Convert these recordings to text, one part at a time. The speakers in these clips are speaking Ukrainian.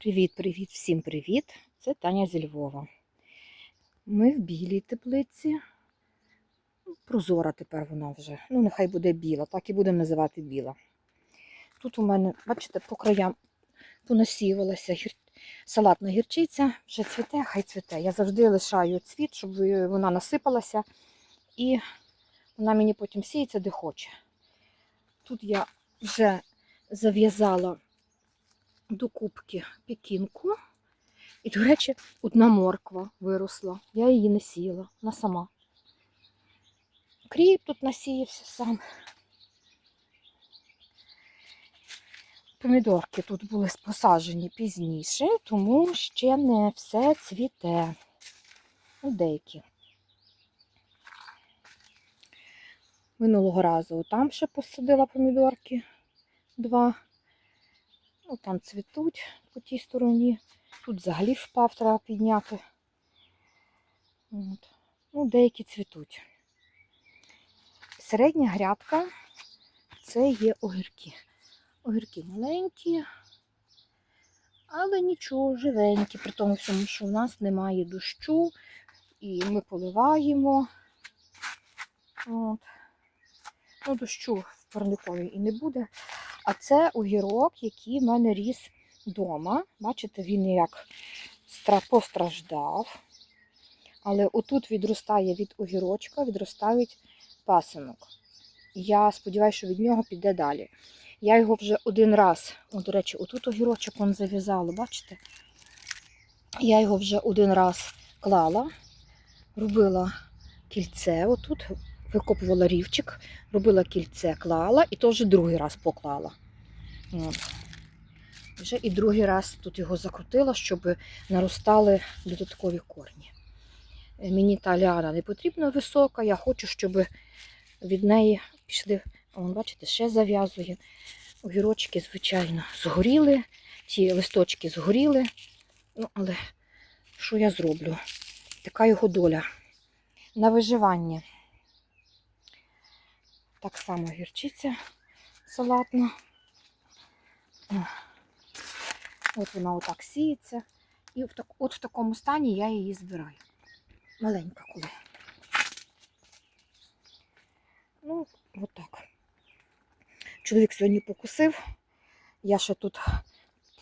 Привіт-привіт, всім привіт! Це Таня зі Львова. Ми в білій теплиці. Прозора тепер вона вже. Ну, нехай буде біла, так і будемо називати біла. Тут у мене, бачите, по краям понасівалася гір... салатна гірчиця, вже цвіте, хай цвіте. Я завжди лишаю цвіт, щоб вона насипалася, і вона мені потім сіється де хоче. Тут я вже зав'язала до кубки пекінку. І, до речі, одна морква виросла. Я її не сіяла, вона сама. Кріп тут насіявся сам. Помідорки тут були посаджені пізніше, тому ще не все цвіте. Ну, деякі. Минулого разу там ще посадила помідорки два. Ну, там цвітуть по тій стороні. Тут взагалі впав, треба підняти. От. Ну, деякі цвітуть. Середня грядка це є огірки. Огірки маленькі, але нічого, живенькі, при тому всьому, що в нас немає дощу, і ми поливаємо. От. Ну, дощу в парниковій і не буде. А це огірок, який в мене ріс вдома. Бачите, він як постраждав. Але отут відростає від огірочка, відростають пасинок. Я сподіваюся, що від нього піде далі. Я його вже один раз, о, до речі, отут огірочок он зав'язало, бачите? Я його вже один раз клала, робила кільце отут, викопувала рівчик, робила кільце, клала і теж другий раз поклала. От. Вже і другий раз тут його закрутила, щоб наростали додаткові корні. Е, Мені та ліана не потрібна висока, я хочу, щоб від неї пішли, Вон, бачите, ще зав'язує. Огірочки, звичайно, згоріли, ці листочки згоріли. Ну, але що я зроблю? Така його доля. На виживання. Так само гірчиця салатна. От вона отак сіється. І в так, от в такому стані я її збираю. Маленька коли. Ну, отак. Чоловік сьогодні покусив. Я ще тут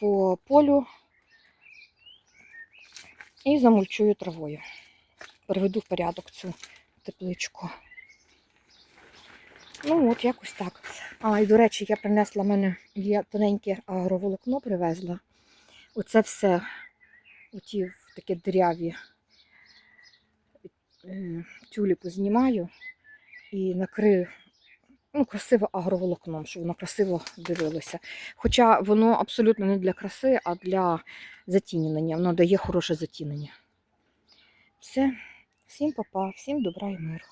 по полю і замульчую травою. Приведу в порядок цю тепличку. Ну, от якось так. А, і до речі, я принесла в мене є тоненьке агроволокно привезла. Оце все, оті такі диряві е, тюлі познімаю і накрию ну, красиво агроволокном, щоб воно красиво дивилося. Хоча воно абсолютно не для краси, а для затінення. Воно дає хороше затінення. Все, всім папа, всім добра і миру.